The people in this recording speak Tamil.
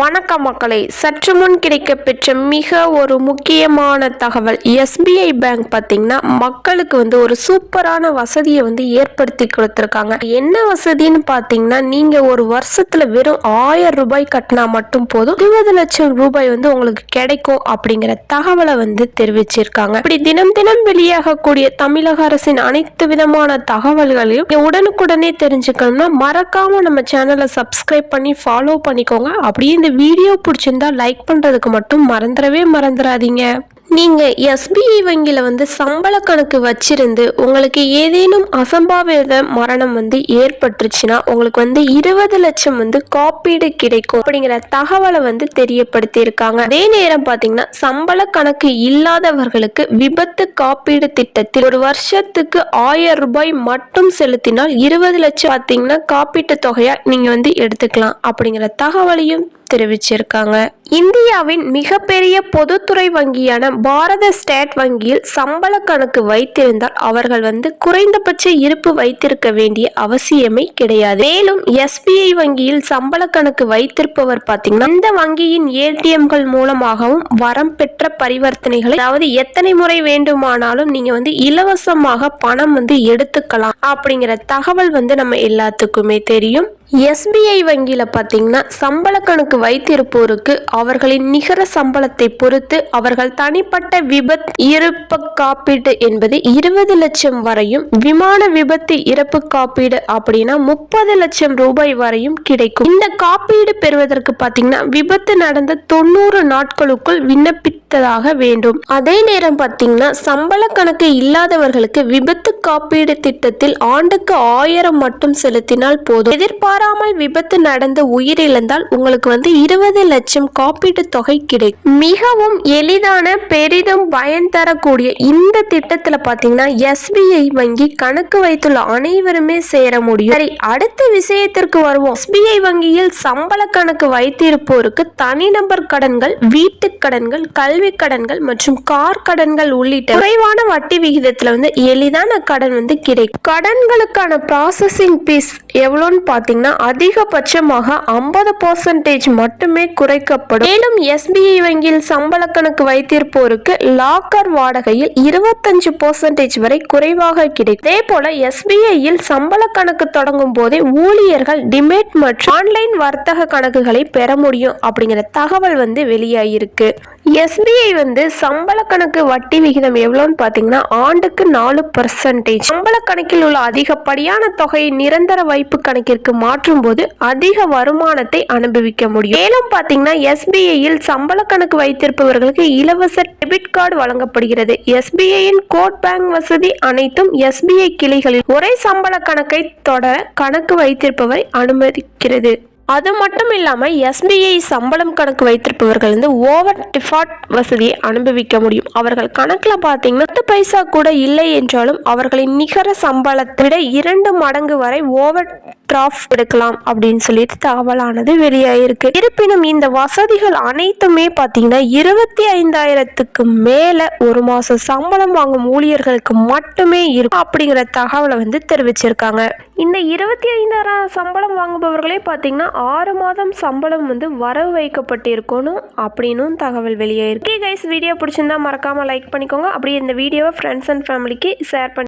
வணக்கம் மக்களே. சற்று முன் கிடைக்கப்பெற்ற மிக ஒரு முக்கியமான தகவல் எஸ்பிஐ பேங்க் பார்த்தீங்கன்னா மக்களுக்கு வந்து ஒரு சூப்பரான வசதியை வந்து ஏற்படுத்தி கொடுத்துருக்காங்க. என்ன வசதின்னு பார்த்தீங்கன்னா நீங்கள் ஒரு வருஷத்தில் வெறும் ஆயிரம் ரூபாய் கட்டினா மட்டும் போதும். இருபது லட்சம் ரூபாய் வந்து உங்களுக்கு கிடைக்கும் அப்படிங்கிற தகவலை வந்து தெரிவிச்சிருக்காங்க. இப்படி தினம் தினம் வெளியாகக்கூடிய தமிழக அரசின் அனைத்து விதமான தகவல்களையும் உடனுக்குடனே தெரிஞ்சுக்கணும்னா மறக்காம நம்ம சேனலை சப்ஸ்கிரைப் பண்ணி ஃபாலோ பண்ணிக்கோங்க. அப்படியே இந்த வீடியோ பிடிச்சிருந்தா லைக் பண்ணுறதுக்கு மட்டும் மறந்துடவே மறந்துடாதீங்க. நீங்கள் எஸ்பிஐ வங்கியில் வந்து சம்பள கணக்கு வச்சிருந்து உங்களுக்கு ஏதேனும் அசம்பாவித மரணம் வந்து ஏற்பட்டுருச்சுன்னா உங்களுக்கு வந்து இருபது லட்சம் வந்து காப்பீடு கிடைக்கும் அப்படிங்கிற தகவலை வந்து தெரியப்படுத்தியிருக்காங்க. அதே நேரம் பார்த்தீங்கன்னா சம்பள கணக்கு இல்லாதவர்களுக்கு விபத்து காப்பீடு திட்டத்தில் ஒரு வருஷத்துக்கு ஆயிரம் ரூபாய் மட்டும் செலுத்தினால் இருபது லட்சம் பார்த்தீங்கன்னா காப்பீட்டு தொகையாக நீங்கள் வந்து எடுத்துக்கலாம் அப்படிங்கிற தகவலையும் தெரிவிச்சிருக்காங்க. இந்தியாவின் மிகப்பெரிய பொதுத்துறை வங்கியான பாரத ஸ்டேட் வங்கியில் சம்பள கணக்கு வைத்திருந்தால் அவர்கள் வந்து குறைந்தபட்ச இருப்பு வைத்திருக்க வேண்டிய அவசியமே கிடையாது. மேலும் எஸ்பிஐ வங்கியில் சம்பள கணக்கு வைத்திருப்பவர் பார்த்தீங்கன்னா இந்த வங்கியின் ஏடிஎம்கள் மூலமாகவும் வரம் பெற்ற பரிவர்த்தனைகளை அதாவது எத்தனை முறை வேண்டுமானாலும் நீங்க வந்து இலவசமாக பணம் வந்து எடுத்துக்கலாம் அப்படிங்கிற தகவல் வந்து நம்ம எல்லாத்துக்குமே தெரியும். எஸ்பிஐ வங்கியில் பார்த்தீங்கன்னா சம்பள கணக்கு வைத்திருப்போருக்கு அவர்களின் நிகர சம்பளத்தை பொறுத்து அவர்கள் தனிப்பட்ட விபத் இறப்பு காப்பீடு என்பது இருபது லட்சம் வரையும் விமான விபத்து இறப்பு காப்பீடு அப்படின்னா முப்பது லட்சம் ரூபாய் வரையும் கிடைக்கும். இந்த காப்பீடு பெறுவதற்கு பார்த்தீங்கன்னா விபத்து நடந்த தொண்ணூறு நாட்களுக்குள் விண்ணப்பித்ததாக வேண்டும். அதே நேரம் பார்த்தீங்கன்னா சம்பள கணக்கு இல்லாதவர்களுக்கு விபத்து காப்பீடு திட்டத்தில் ஆண்டுக்கு ஆயிரம் மட்டும் செலுத்தினால் போதும். எதிர்பாராமல் விபத்து நடந்து உயிரிழந்தால் உங்களுக்கு வந்து இருபது லட்சம் காப்பீட்டு தொகை கிடைக்கும் மிகவும் எளிதான பெரிதும் பயன் தரக்கூடிய இந்த திட்டத்தில் பார்த்தீங்கன்னா எஸ்பிஐ வங்கி கணக்கு வைத்துள்ள அனைவருமே சேர முடியும். சரி அடுத்த விஷயத்திற்கு வருவோம். எஸ்பிஐ வங்கியில் சம்பள கணக்கு வைத்திருப்போருக்கு தனிநபர் கடன்கள் வீட்டு கடன்கள் கல்வி கடன்கள் மற்றும் கார் கடன்கள் உள்ளிட்ட குறைவான வட்டி விகிதத்தில் வந்து எளிதான கடன் வந்து கிடைக்கும். கடன்களுக்கான ப்ராசஸிங் பீஸ் எவ்வளோன்னு பார்த்தீங்கன்னா அதிகபட்சமாக ஐம்பது பர்சன்டேஜ் மட்டுமே குறைக்கப்படும். மேலும் எஸ்பிஐ வங்கியில் சம்பள கணக்கு வைத்திருப்போருக்கு லாக்கர் வாடகையில் இருபத்தஞ்சு பர்சன்டேஜ் வரை குறைவாக கிடைக்கும். அதே போல எஸ்பிஐயில் சம்பள கணக்கு தொடங்கும் போதே ஊழியர்கள் டிமேட் மற்றும் ஆன்லைன் வர்த்தக கணக்குகளை பெற முடியும் அப்படிங்கிற தகவல் வந்து வெளியாகிருக்கு எஸ்பிஐ வந்து சம்பள கணக்கு வட்டி விகிதம் எவ்வளோன்னு பார்த்தீங்கன்னா ஆண்டுக்கு நாலு பர்சன்டேஜ் சம்பள கணக்கில் உள்ள அதிகப்படியான தொகையை நிரந்தர வைப்பு கணக்கிற்கு மாற்றும் போது அதிக வருமானத்தை அனுபவிக்க முடியும். மேலும் பாத்தீங்கன்னா எஸ்பிஐயில் சம்பள கணக்கு வைத்திருப்பவர்களுக்கு இலவச டெபிட் கார்டு வழங்கப்படுகிறது. எஸ்பிஐயின் கோட் பேங்க் வசதி அனைத்தும் எஸ்பிஐ கிளைகளில் ஒரே சம்பள கணக்கை தொடர கணக்கு வைத்திருப்பவரை அனுமதிக்கிறது. அது மட்டும் இல்லாமல் எஸ்பிஐ சம்பளம் கணக்கு வைத்திருப்பவர்கள் வந்து ஓவர் டிஃபால்ட் வசதியை அனுபவிக்க முடியும். அவர்கள் கணக்கில் பார்த்தீங்கன்னா பத்து பைசா கூட இல்லை என்றாலும் அவர்களின் நிகர சம்பளத்தை விட இரண்டு மடங்கு வரை ஓவர் டிராஃப் எடுக்கலாம் அப்படின்னு சொல்லிட்டு தகவலானது வெளியாயிருக்கு. இருப்பினும் இந்த வசதிகள் அனைத்துமே பார்த்தீங்கன்னா இருபத்தி ஐந்தாயிரத்துக்கு மேலே ஒரு மாதம் சம்பளம் வாங்கும் ஊழியர்களுக்கு மட்டுமே இருக்கும் அப்படிங்கிற தகவலை வந்து தெரிவிச்சிருக்காங்க. இந்த இருபத்தி ஐந்தாயிரம் சம்பளம் வாங்குபவர்களே பார்த்தீங்கன்னா ஆறு மாதம் சம்பளம் வந்து வரவு வைக்கப்பட்டிருக்கணும் அப்படின்னும் தகவல் வெளியாயிருக்கு. கைஸ் வீடியோ பிடிச்சிருந்தா மறக்காமல் லைக் பண்ணிக்கோங்க. அப்படியே இந்த வீடியோவை ஃப்ரெண்ட்ஸ் அண்ட் ஃபேமிலிக்கு ஷேர் பண்ணி